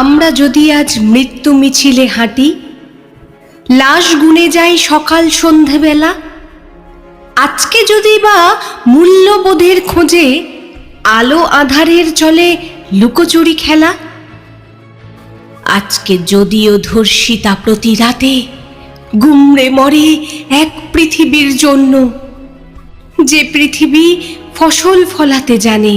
আমরা যদি আজ মৃত্যু মিছিলে হাঁটি, লাশ গুনে যাই সকাল সন্ধেবেলা, আজকে যদি বা মূল্যবোধের খোঁজে আলো আধারের চলে লুকোচুরি খেলা, আজকে যদিও ধর্ষিতা প্রতি রাতে গুমড়ে মরে এক পৃথিবীর জন্য, যে পৃথিবী ফসল ফলাতে জানে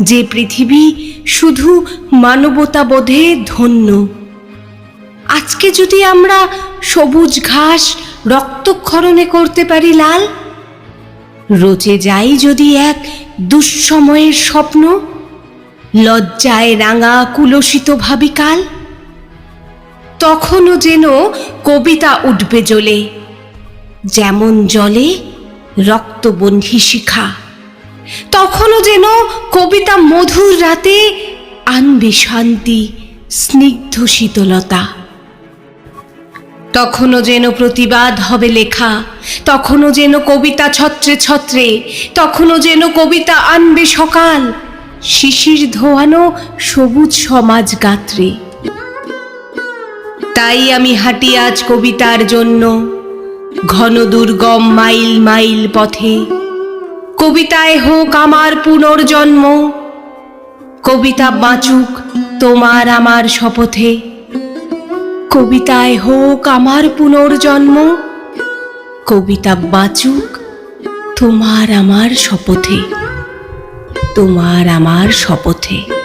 যে পৃথিবী শুধু মানবতাবোধে ধন্য। আজকে যদি আমরা সবুজ ঘাস রক্তক্ষরণে করতে পারি লাল, রোজে যাই যদি এক দুঃসময়ের স্বপ্ন, লজ্জায় রাঙা কুলসিত ভাবিকাল তখনও যেন কবিতা উঠবে জ্বলে যেমন জলে রক্তবন্ধী শিখা। তখনও যেন কবিতা মধুর রাতে আনবে শান্তি, স্নিগ্ধ শীতলতা। তখনও যেন প্রতিবাদ হবে লেখা, তখনও যেন কবিতা ছত্রে ছত্রে, তখনও যেন কবিতা আনবে সকাল, শিশির ধোয়ানো সবুজ সমাজ গাত্রে। তাই আমি হাঁটি আজ কবিতার জন্য, ঘন দুর্গম মাইল মাইল পথে। কবিতায় হোক আমার পুনর্জন্ম, কবিতা বাঁচুক তোমার আমার শপথে। কবিতায় হোক আমার পুনর্জন্ম, কবিতা বাঁচুক তোমার আমার শপথে, তোমার আমার শপথে।